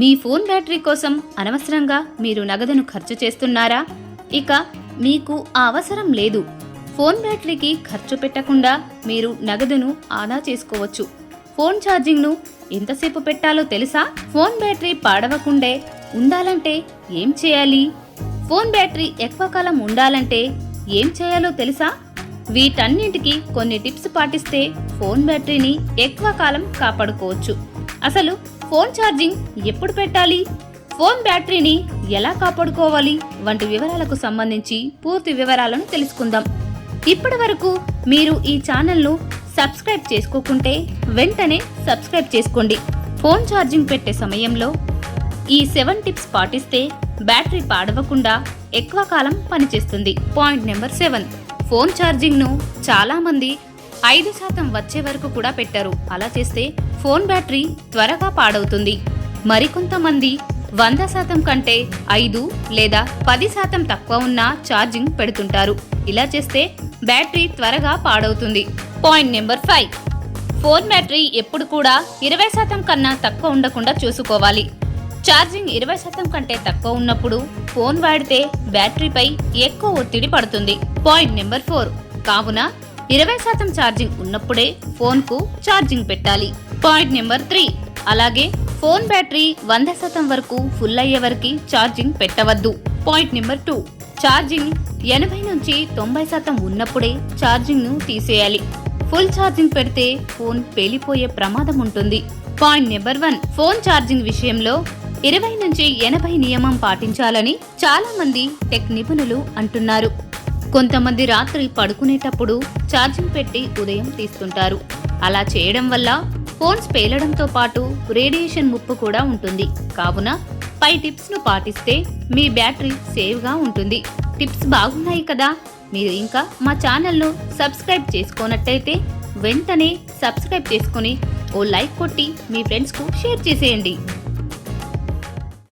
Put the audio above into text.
మీ phone battery కోసం అనవసరంగా మీరు నగదును ఖర్చు చేస్తున్నారా? ఇక మీకు ఆ అవసరం లేదు. ఫోన్ బ్యాటరీకి ఖర్చు పెట్టకుండా మీరు నగదును ఆదా చేసుకోవచ్చు. ఫోన్ ఛార్జింగ్ను ఎంతసేపు పెట్టాలో తెలుసా? ఫోన్ బ్యాటరీ పాడవకుండే ఉండాలంటే ఏం చేయాలి? ఫోన్ బ్యాటరీ ఎక్కువ కాలం ఉండాలంటే ఏం చేయాలో తెలుసా? వీటన్నింటికి కొన్ని టిప్స్ పాటిస్తే ఫోన్ బ్యాటరీని ఎక్కువ కాలం కాపాడుకోవచ్చు. అసలు ఫోన్ ఛార్జింగ్ ఎప్పుడు పెట్టాలి? ఫోన్ బ్యాటరీని ఎలా కాపాడుకోవాలి? వంటి వివరాలకు సంబంధించి పూర్తి వివరాలను తెలుసుకుందాం. ఇప్పటి వరకు మీరు ఈ ఛానల్ను సబ్స్క్రైబ్ చేసుకోకుంటే వెంటనే సబ్స్క్రైబ్ చేసుకోండి. ఫోన్ ఛార్జింగ్ పెట్టే సమయంలో ఈ సెవెన్ టిప్స్ పాటిస్తే బ్యాటరీ పాడవకుండా ఎక్కువ కాలం పనిచేస్తుంది. Point number seven. ఫోన్ ఛార్జింగ్ను చాలామంది ఐదు శాతం వచ్చే వరకు కూడా పెట్టారు. అలా చేస్తే ఫోన్ బ్యాటరీ త్వరగా పాడవుతుంది. మరికొంతమంది వంద శాతం కంటే ఐదు లేదా పది శాతం తక్కువ ఉన్న ఛార్జింగ్ పెడుతుంటారు. ఇలా చేస్తే బ్యాటరీ త్వరగా పాడవుతుంది. Point number five. Phone battery ఎప్పుడు కూడా ఇరవై శాతం కన్నా తక్కువ ఉండకుండా చూసుకోవాలి. ఛార్జింగ్ ఇరవై శాతం కంటే తక్కువ ఉన్నప్పుడు ఫోన్ వాడితే బ్యాటరీపై ఎక్కువ ఒత్తిడి పడుతుంది. Point number four. కావున ఇరవై శాతం ఛార్జింగ్ ఉన్నప్పుడే ఫోన్కు ఛార్జింగ్ పెట్టాలి. Point number three. అలాగే ఫోన్ బ్యాటరీ వంద శాతం వరకు ఫుల్ అయ్యే వరకు charging పెట్టవద్దు. Point number two. Charging ఎనభై నుంచి తొంభై శాతం ఉన్నప్పుడే ఛార్జింగ్ను తీసేయాలి. ఫుల్ ఛార్జింగ్ పెడితే ఫోన్ పేలిపోయే ప్రమాదం ఉంటుంది. Point number one. Phone charging విషయంలో ఇరవై నుంచి ఎనభై నియమం పాటించాలని చాలా మంది టెక్ నిపుణులు అంటున్నారు. కొంతమంది రాత్రి పడుకునేటప్పుడు ఛార్జింగ్ పెట్టి ఉదయం తీస్తుంటారు. అలా చేయడం వల్ల ఫోన్స్ పేలడంతో పాటు రేడియేషన్ ముప్పు కూడా ఉంటుంది. కావున పై టిప్స్ను పాటిస్తే మీ బ్యాటరీ సేవ్గా ఉంటుంది. టిప్స్ బాగున్నాయి కదా? మీరు ఇంకా మా ఛానల్ను సబ్స్క్రైబ్ చేసుకోనట్టయితే వెంటనే సబ్స్క్రైబ్ చేసుకొని ఓ లైక్ కొట్టి మీ ఫ్రెండ్స్కు షేర్ చేసేయండి.